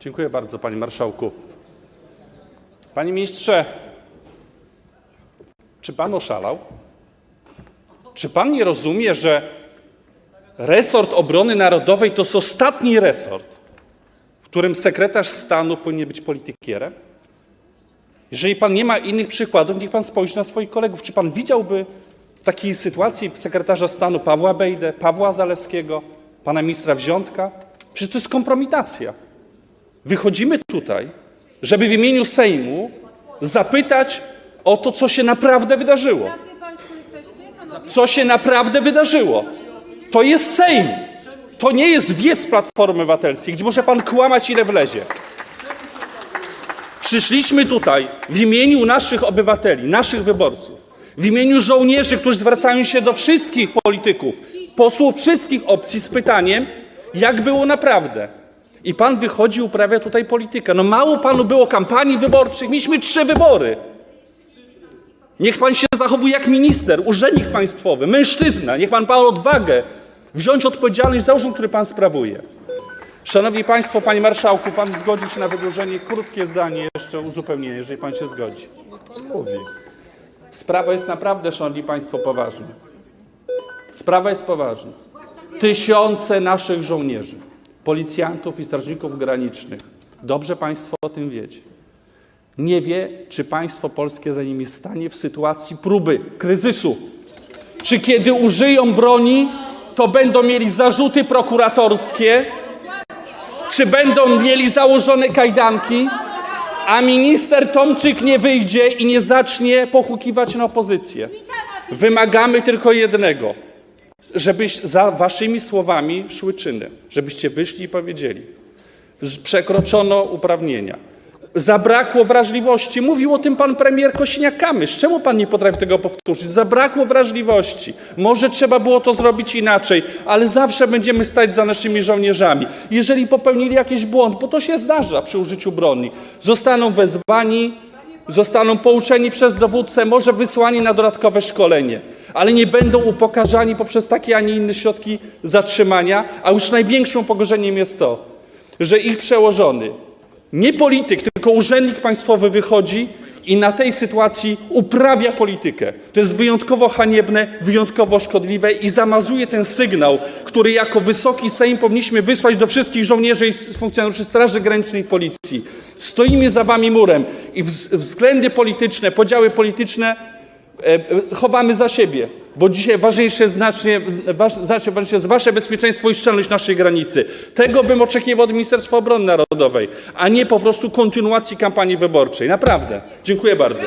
Dziękuję bardzo, panie marszałku. Panie ministrze, czy pan oszalał? Czy pan nie rozumie, że resort obrony narodowej to jest ostatni resort, w którym sekretarz stanu powinien być politykierem? Jeżeli pan nie ma innych przykładów, niech pan spojrzy na swoich kolegów. Czy pan widziałby w takiej sytuacji sekretarza stanu Pawła Bejdę, Pawła Zalewskiego, pana ministra Wziątka? Przecież to jest kompromitacja. Wychodzimy tutaj, żeby w imieniu Sejmu zapytać o to, co się naprawdę wydarzyło. Co się naprawdę wydarzyło. To jest Sejm. To nie jest wiec Platformy Obywatelskiej, gdzie może pan kłamać ile wlezie. Przyszliśmy tutaj w imieniu naszych obywateli, naszych wyborców, w imieniu żołnierzy, którzy zwracają się do wszystkich polityków, posłów wszystkich opcji z pytaniem, jak było naprawdę. I pan wychodzi, uprawia tutaj politykę. No mało panu było kampanii wyborczych, mieliśmy trzy wybory. Niech pan się zachowuje jak minister, urzędnik państwowy, mężczyzna. Niech pan ma odwagę wziąć odpowiedzialność za urząd, który pan sprawuje. Szanowni Państwo, Panie Marszałku, Pan zgodzi się na wydłużenie. Krótkie zdanie, jeszcze uzupełnienie, jeżeli Pan się zgodzi. Mówi. Sprawa jest naprawdę, Szanowni Państwo, poważna. Sprawa jest poważna. Tysiące naszych żołnierzy, policjantów i strażników granicznych, dobrze Państwo o tym wiecie, nie wie, czy państwo polskie za nimi stanie w sytuacji próby, kryzysu. Czy kiedy użyją broni, to będą mieli zarzuty prokuratorskie, czy będą mieli założone kajdanki, a minister Tomczyk nie wyjdzie i nie zacznie pochukiwać na opozycję. Wymagamy tylko jednego, żebyś za waszymi słowami szły czyny, żebyście wyszli i powiedzieli, przekroczono uprawnienia. Zabrakło wrażliwości. Mówił o tym pan premier Kosiniak-Kamysz. Czemu pan nie potrafi tego powtórzyć? Zabrakło wrażliwości. Może trzeba było to zrobić inaczej, ale zawsze będziemy stać za naszymi żołnierzami. Jeżeli popełnili jakiś błąd, bo to się zdarza przy użyciu broni, zostaną wezwani, zostaną pouczeni przez dowódcę, może wysłani na dodatkowe szkolenie, ale nie będą upokarzani poprzez takie, a nie inne środki zatrzymania, a już największym pogorzeniem jest to, że ich przełożony, nie polityk, tylko urzędnik państwowy wychodzi i na tej sytuacji uprawia politykę. To jest wyjątkowo haniebne, wyjątkowo szkodliwe i zamazuje ten sygnał, który jako Wysoki Sejm powinniśmy wysłać do wszystkich żołnierzy i funkcjonariuszy Straży Granicznej i Policji. Stoimy za wami murem i wz- względy polityczne, podziały polityczne chowamy za siebie, bo dzisiaj ważniejsze znacznie, znacznie ważniejsze jest wasze bezpieczeństwo i szczelność naszej granicy. Tego bym oczekiwał od Ministerstwa Obrony Narodowej, a nie po prostu kontynuacji kampanii wyborczej. Naprawdę. Dziękuję bardzo.